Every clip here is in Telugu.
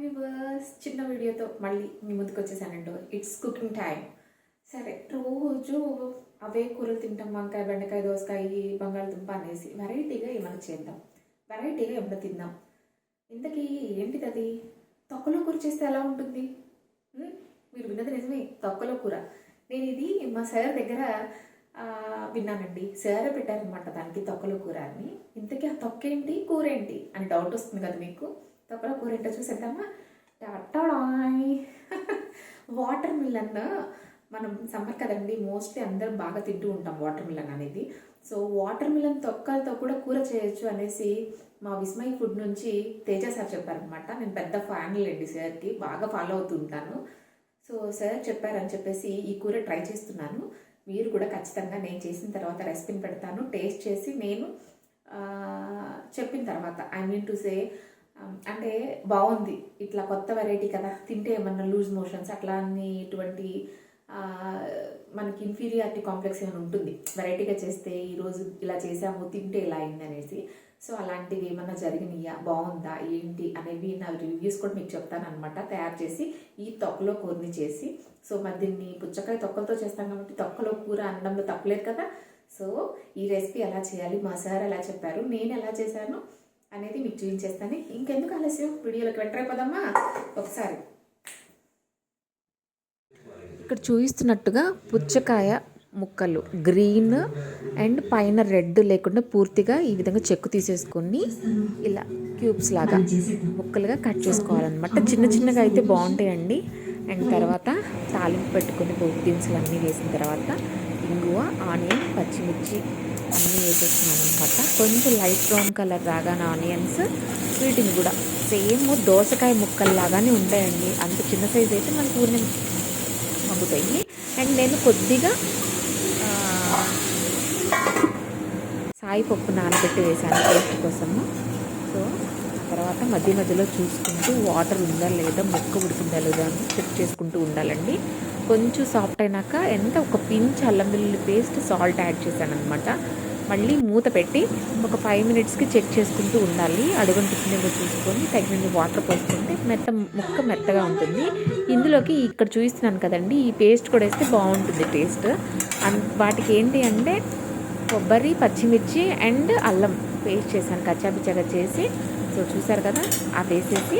వ్యూవర్స్ చిన్న వీడియోతో మళ్ళీ మీ ముందుకు వచ్చేసానండి. ఇట్స్ కుకింగ్ టైం సరే రోజు అవే కూరలు తింటాం వంకాయ బెండకాయ దోసకాయ బంగాళదుంప అనేసి వెరైటీగా ఏమైనా చేద్దాం. వెరైటీగా ఏమైనా తిందాం. ఇంతకీ ఏంటిది అది? తొక్కలో కూర చేస్తే ఎలా ఉంటుంది? మీరు విన్నది నిజమే తొక్కలో కూర. నేను ఇది మా సార్ దగ్గర విన్నానండి. సార్ పెట్టారనమాట దానికి తొక్కలో కూర అని. ఇంతకీ ఆ తొక్క ఏంటి కూర ఏంటి అని డౌట్ వస్తుంది కదా మీకు? తొక్కలో కూర ఏంటో చూసేద్దామా టాటాడాయ్ వాటర్ మిలన్ మనం సమ్మర్ కదండి మోస్ట్లీ అందరం బాగా తింటూ ఉంటాం వాటర్ మిలన్ అనేది. సో వాటర్ మిలన్ తొక్కలతో కూడా కూర చేయొచ్చు అనేసి మా విస్మయ్ ఫుడ్ నుంచి తేజ సార్ చెప్పారనమాట నేను పెద్ద ఫ్యాన్ లేండి సార్కి బాగా ఫాలో అవుతుంటాను సో సార్ చెప్పారని చెప్పేసి ఈ కూర ట్రై చేస్తున్నాను. మీరు కూడా ఖచ్చితంగా నేను చేసిన తర్వాత రెసిపీని పెడతాను. టేస్ట్ చేసి నేను చెప్పిన తర్వాత I mean to say Um, అంటే బాగుంది. ఇట్లా కొత్త వెరైటీ కదా. తింటే ఏమన్నా లూజ్ మోషన్స్ అట్లా అన్ని ఇటువంటి మనకి ఇన్ఫీరియారిటీ కాంప్లెక్స్ ఏమైనా ఉంటుంది. వెరైటీగా చేస్తే ఈరోజు ఇలా చేసాము తింటే ఇలా అయింది అనేసి. సో అలాంటివి ఏమన్నా జరిగినాయా? బాగుందా? ఏంటి? అనేవి నా రివ్యూస్ కూడా మీకు చెప్తాను అనమాట తయారు చేసి ఈ తొక్కలో కూరని చేసి. సో మరి దీన్ని పుచ్చకాయ తొక్కలతో చేస్తాం కాబట్టి తొక్కలో కూర అన్నంలో తప్పలేదు కదా. సో ఈ రెసిపీ ఎలా చేయాలి? మా సార్ ఎలా చెప్పారు. నేను ఎలా చేశాను? అనేది మీకు చూపించేస్తాను. ఇంకెందుకు ఆలస్యం? వీడియోలోకి వెంటరైపోదామా ఒకసారి. ఇక్కడ చూపిస్తున్నట్టుగా పుచ్చకాయ ముక్కలు. గ్రీన్ అండ్ పైన రెడ్ లేకుండా పూర్తిగా ఈ విధంగా చెక్కు తీసేసుకొని ఇలా క్యూబ్స్ లాగా ముక్కలుగా కట్ చేసుకోవాలన్నమాట. చిన్న చిన్నగా అయితే బాగుంటాయండి. అండ్ తర్వాత తాలింపు పెట్టుకుని పోపు దినుసులు అన్నీ వేసిన తర్వాత ఇంగువ ఆనియన్ పచ్చిమిర్చి అన్నీ వేసేస్తున్నాను అనమాట కొంచెం లైట్ బ్రౌన్ కలర్ రాగానే ఆనియన్స్ వీటిని కూడా సేమ్ దోసకాయ ముక్కల్లాగానే ఉంటాయండి. అంత చిన్న సైజ్ అయితే మనకు ఊరిని మగ్గుతాయి అండ్ నేను కొద్దిగా సాయి పప్పు నానబెట్టి వేసాను టేస్ట్ కోసము. సో తర్వాత మధ్య మధ్యలో చూసుకుంటూ వాటర్ ఉందా లేదా ముక్క ఉడికిందా లేదా అని చెక్ చేసుకుంటూ ఉండాలండి. కొంచెం సాఫ్ట్ అయినాక ఎంత ఒక పించ్ అల్లం వెల్లుల్లి పేస్ట్ సాల్ట్ యాడ్ చేశాను అనమాట మళ్ళీ మూత పెట్టి ఒక ఫైవ్ మినిట్స్కి చెక్ చేసుకుంటూ ఉండాలి. అడుగంటుతుందేమో చూసుకొని తగినన్ని వాటర్ పోసుకుంటే మెత్త ముక్క మెత్తగా ఉంటుంది. ఇందులోకి ఇక్కడ చూపిస్తున్నాను కదండి ఈ పేస్ట్ కూడా వేస్తే బాగుంటుంది టేస్ట్ అన్ వాటికి ఏంటి అంటే కొబ్బరి పచ్చిమిర్చి అండ్ అల్లం పేస్ట్ చేశాను కచ్చాపిచ్చగా చేసి సో చూసారు కదా ఆ వేసేసి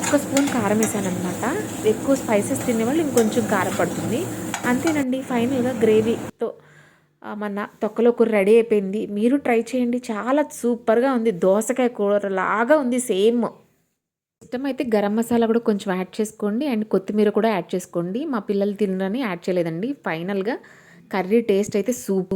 ఒక్క స్పూన్ కారం వేసాను అనమాట ఎక్కువ స్పైసెస్ తినే వాళ్ళు ఇంకొంచెం కారం పడుతుంది. అంతేనండి ఫైనల్గా గ్రేవీతో మన తొక్కలో కూర రెడీ అయిపోయింది. మీరు ట్రై చేయండి చాలా సూపర్గా ఉంది. దోసకాయ కూర లాగా ఉంది సేమ్. ఇష్టమైతే గరం మసాలా కూడా కొంచెం యాడ్ చేసుకోండి అండ్ కొత్తిమీర కూడా యాడ్ చేసుకోండి. మా పిల్లలు తినరని యాడ్ చేయలేదండి. ఫైనల్గా కర్రీ టేస్ట్ అయితే సూపర్.